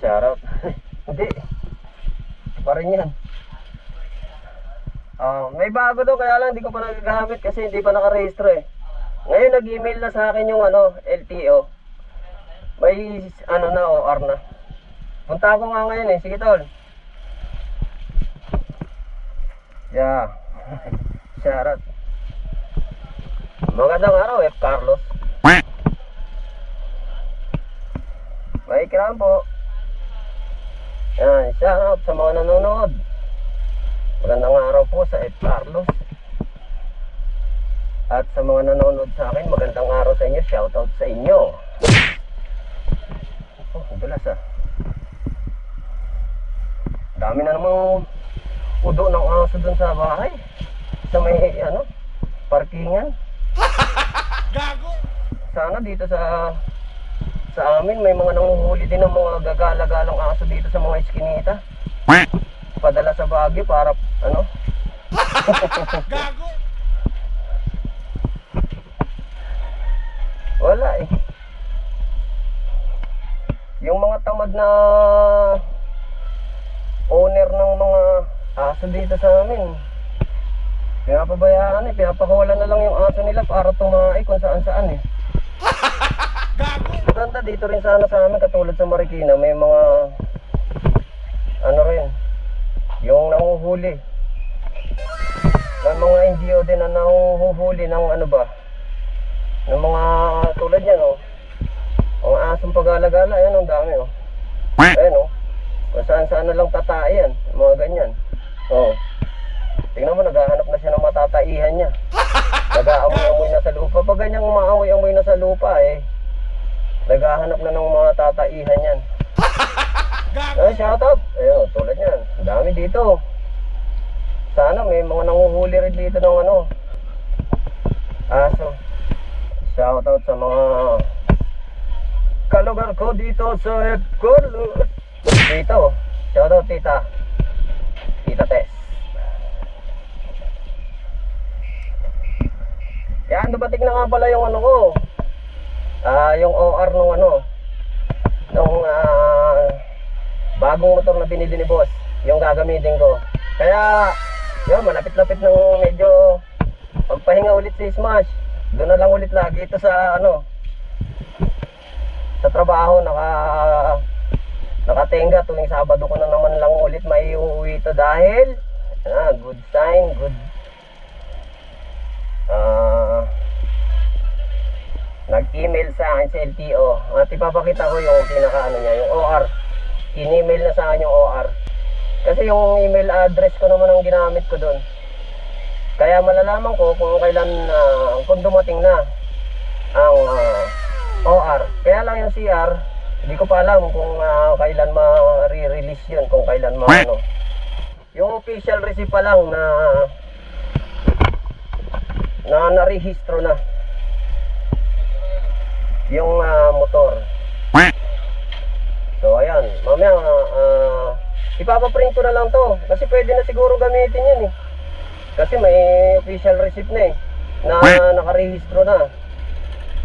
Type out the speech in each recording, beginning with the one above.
Shoutout. Hindi. Pa rin yan. Ah, may bago daw kaya lang hindi ko pa nagagamit kasi hindi pa nakarehistro eh. Ngayon nag-email na sa akin yung ano, LTO. May ano na OR na. Punta ako nga ngayon eh. Sige tol. Yeah. Shoutout. Magandang araw, F. Carlos. May kiram po. Yan, shoutout sa mga nanonood. Magandang araw po sa F. Carlos. At sa mga nanonood sa akin, magandang araw sa inyo. Shoutout sa inyo. Oh, dulas ah. Dami na namang udo ng aso dun sa bahay. Sa may, ano, parkingan. Gago! Sana dito sa sa amin may mga nanguhuli din ng mga gagala-galang aso dito sa mga eskinita. Padala sa Baguio para ano? Gago! Wala eh. Yung mga tamad na owner ng mga aso dito sa amin. Pinapabayaan eh, pinapakawalan na lang yung aso nila para tumae kung saan saan eh. Maganda dito rin sana sa amin katulad sa Marikina may mga ano rin yung nanguhuli may mga NGO din na nanguhuli ng ano ba ng mga tulad yan oh mga asong pag-alagala yan ang dami oh. Ayan oh. Kung saan saan na lang tatai yan mga ganyan. Oh. Tingnan mo naghahanap na siya ng matataihan niya. Nag-aamoy-amoy na sa lupa. Pag ganyang umaamoy-amoy na sa lupa eh naghahanap na ng mga tataihan yan ay, shout out. Ayun, tulad yan. Dami dito. Sana may mga nanguhuli rin dito ng ano. Aso. Shout out sa mga kalugar ko dito sa Epcolo. Dito. Shout out tita. Tita Tess. Yan, dumating na nga pala yung ano ko. Ah, yung OR nung ano. Nung ah bagong motor na binili ni boss, yung gagamitin ko. Kaya, yun, malapit-lapit ng medyo pagpahinga ulit si Smash. Doon na lang ulit lagi ito sa ano, sa trabaho, naka nakatenga tuwing Sabado ko na naman lang ulit may uuwi ito dahil ah, good sign, good nag-email sa akin sa LTO at ipapakita ko yung pinaka ano niya, yung OR in-email na sa akin yung OR. Kasi yung email address ko naman ang ginamit ko doon. Kaya malalaman ko kung kailan na kung dumating na ang ah, OR. Kaya lang yung CR, hindi ko pa alam kung ah, kailan ma-re-release yun, kung kailan ma ano. Yung official receipt pa lang na na narehistro na yung ah, motor. So ayan, mamaya uh, ipapaprint ko na lang to kasi pwede na siguro gamitin yan eh. Kasi may official receipt na eh na nakarehistro na.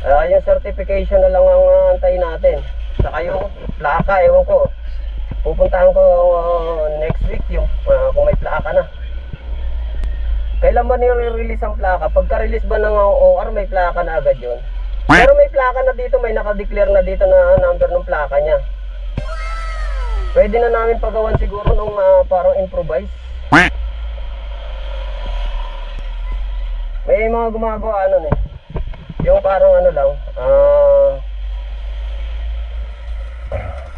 Ah, yung certification na lang ang ah, antayin natin. Saka yung plaka, ewan ko. Pupuntahan ko ah, next week yung ah, kung may plaka na. Kailan ba nire-release ang plaka? Pagka-release ba ng OR may plaka na agad yun? Pero may plaka na dito, may nakadeclare na dito na number ng plaka niya. Pwede na namin pagawan siguro nung ah, parang improvise. May mga gumagawa ano eh. Yung parang ano lang, ah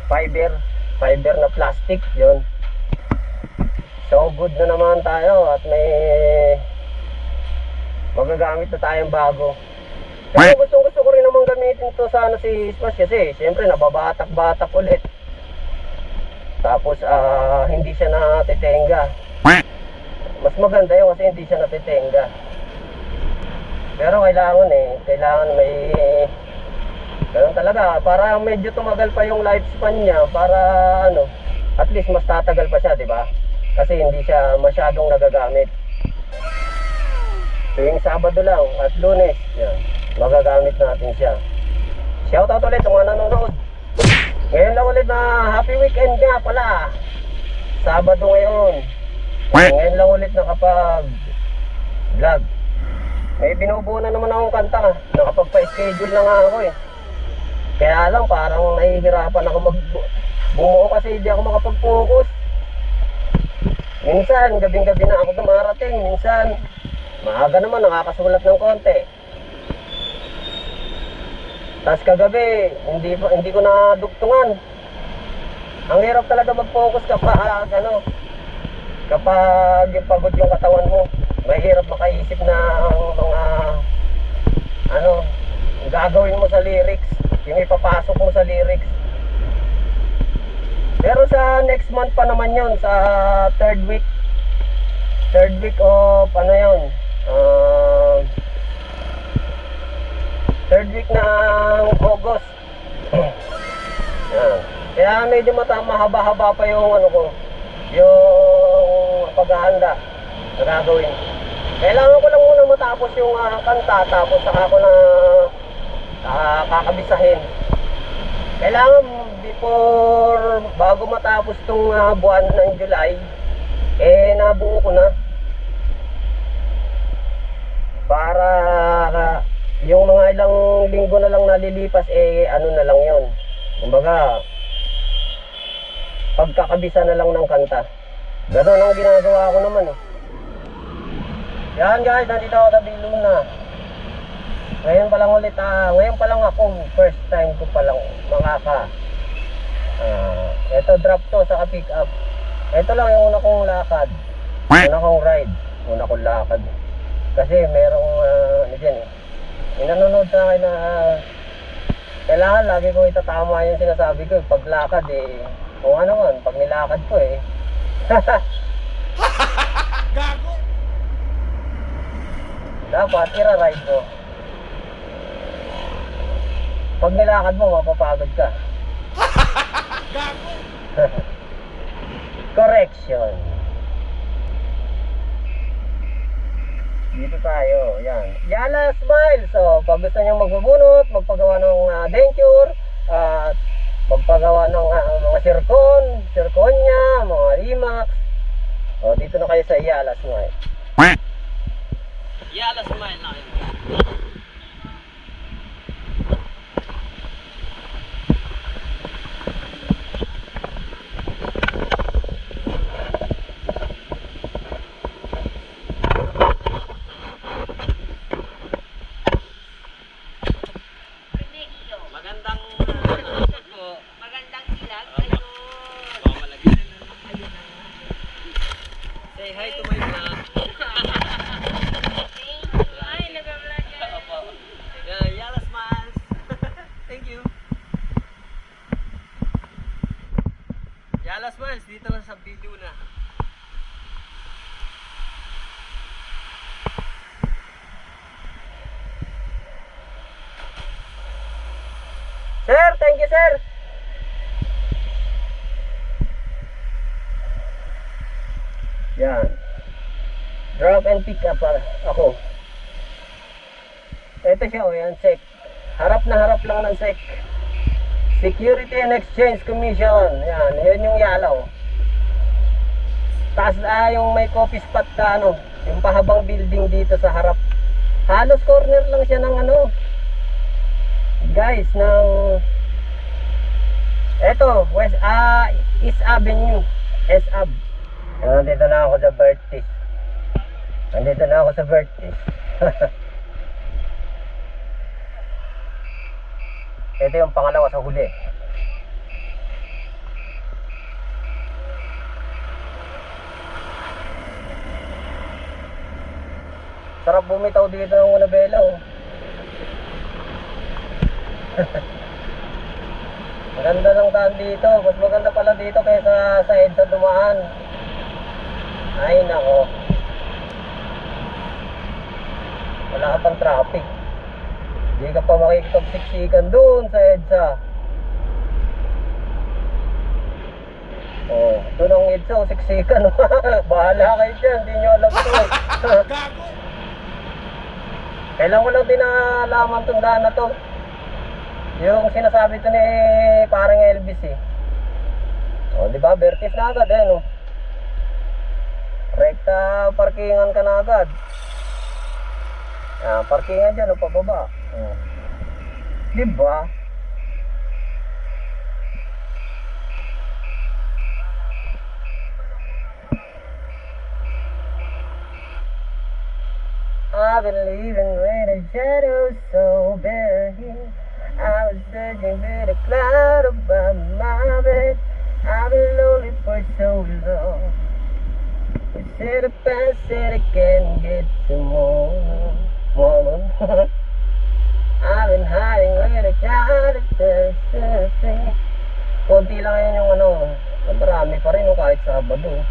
fiber, fiber na plastic, yun. So good na naman tayo at may magagamit na tayong bago. Pero gusto gusto ko rin naman gamitin to sa ano si Smash kasi siyempre nababatak-batak ulit. Tapos ah hindi siya natitenga. Mas maganda yun kasi hindi siya natitenga. Pero kailangan eh, kailangan may ganun talaga para medyo tumagal pa yung lifespan niya para ano, at least mas tatagal pa siya, di ba? Kasi hindi siya masyadong nagagamit. Tuwing Sabado lang at Lunes, yan, magagamit natin siya. Shoutout ulit sa mga nanonood. Ngayon lang ulit na happy weekend nga pala. Sabado ngayon. Ngayon lang ulit nakapag vlog. May binubuo na naman akong kanta. Nakapagpa-schedule na nga ako eh. Kaya lang parang nahihirapan ako mag bumuo kasi hindi ako makapag-focus. Minsan, gabing-gabi na ako dumarating. Minsan, maaga naman nakakasulat ng konti. Tapos kagabi, hindi, hindi ko na dugtungan. Ang hirap talaga mag-focus kapag ano, kapag pagod yung katawan mo. Mahirap makaisip ng mga ano, gagawin mo sa lyrics, yung ipapasok mo sa lyrics. Pero sa next month pa naman yon sa third week. Third week of ano yun? ah, third week ng August. Yan. Kaya medyo mata mahaba-haba pa yung ano ko, yung paghahanda na gagawin. Kailangan ko lang muna matapos yung ah, kanta tapos saka ko na ah, kakabisahin. Kailangan before bago matapos tong ah, buwan ng July eh nabuo ko na para yung mga ilang linggo na lang nalilipas eh ano na lang yon kumbaga pagkakabisa na lang ng kanta. Ganon ang ginagawa ko naman eh. Yan guys nandito ako sa Biluna. Ngayon pa lang ulit ah ngayon pa lang ako first time ko pa lang makaka ah eto drop to sa pick up. Ito lang yung una kong lakad. Una kong ride. Una kong lakad. Kasi merong uh, ano dyan eh may nanonood sa akin na ah, kailangan lagi ko itatama yung sinasabi ko eh. paglakad eh kung ano man pag nilakad ko eh Gago! dapat ira-ride mo pag nilakad mo mapapagod ka Gago! Correction. Dito tayo, yan. Yala Smile. So, pag gusto nyo magbubunot, magpagawa ng uh, denture, at magpagawa ng ah, mga sircon, sirconia, mga limax. O, dito na kayo sa Yala Smile. Yala Smile na kayo. Magandang po. Magandang ilag. Ayun. Say hi to my vlog. Ay, nag-vlog ka. Opo. Yeah, Yala Smiles. Thank you. Yala Smiles, dito lang sa video na. Sir, thank you, sir. Yan. Drop and pick up ah, ako. Ito siya, oh, yan, SEC. Harap na harap lang ng SEC. Security and Exchange Commission. Yan, yan yung yalaw. Taas ah, yung may coffee spot ka, ano, yung pahabang building dito sa harap. Halos corner lang siya ng ano, guys, ng, eto, West, ah, East Avenue, S-Ab. Nandito na ako sa Vertis. Nandito na ako sa Vertis. Ito yung pangalawa sa huli. Sarap bumitaw dito ng Unabela oh. Maganda ng daan dito. Mas maganda pala dito kaysa sa EDSA dumaan. Ay nako. Wala ka pang traffic. Hindi ka pa makikipagsiksikan doon sa EDSA. Oh, doon ang EDSA, oh, siksikan. Bahala kayo dyan, hindi nyo alam to. Gago! Kailan ko lang din nalaman tong daan na to. Yung sinasabi to ni parang Elvis eh. di ba? Vertis na agad, eh, no? Rekta parkingan ka na agad. Ah, parkingan dyan, o pababa. Oh. Di ba? I've been leaving when the shadows so bare I for the cloud above my bed I've been lonely for so long. We said the past said I can't get some more. Woman I've been hiding where the cloud is surfacing Konti lang yun yung ano Marami pa rin kahit Sabado.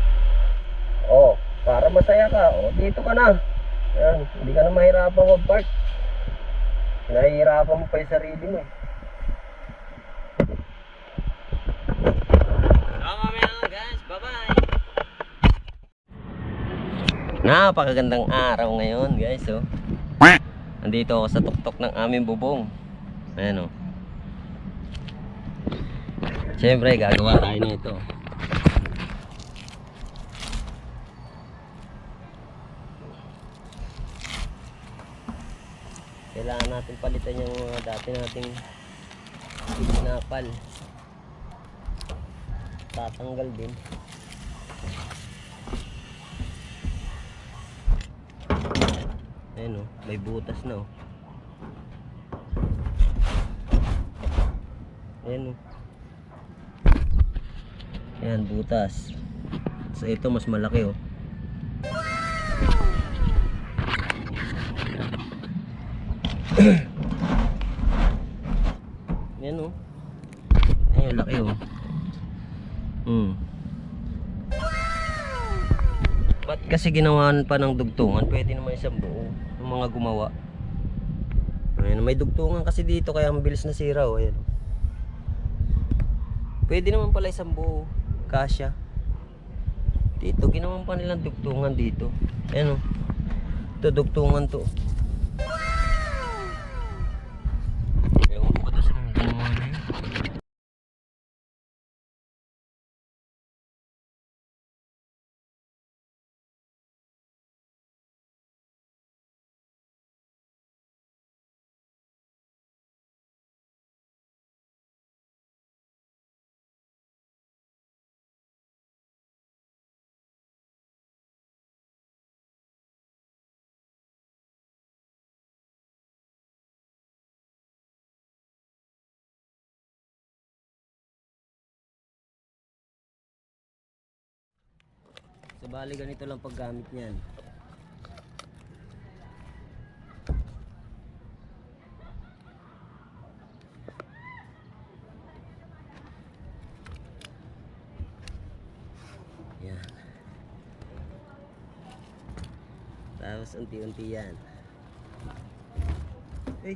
Oh, para masaya ka Oh, dito ka na. Ayan, hindi ka na mahirapan mag-park. Nahihirapan mo pa yung sarili mo eh. guys. Bye-bye. Napakagandang araw ngayon guys oh. Nandito ako sa tuktok ng aming bubong. Ayan oh. Siyempre, gagawa tayo nito. kailangan natin palitan yung mga dati nating sinapal tatanggal din ayun o may butas na o ayun o ayan butas. So ito mas malaki oh. o Yan oh. Ayun, laki oh. Hmm. Ba't kasi ginawan pa ng dugtungan? Pwede naman isang buo. Yung mga gumawa. Ayun, may dugtungan kasi dito kaya mabilis na sira oh. Ayan. Pwede naman pala isang buo. Kasya. Dito, ginawan pa nilang dugtungan dito. Ayan oh. Ito, dugtungan to. So bali ganito lang paggamit niyan. Yan. Tapos unti-unti yan. Ay,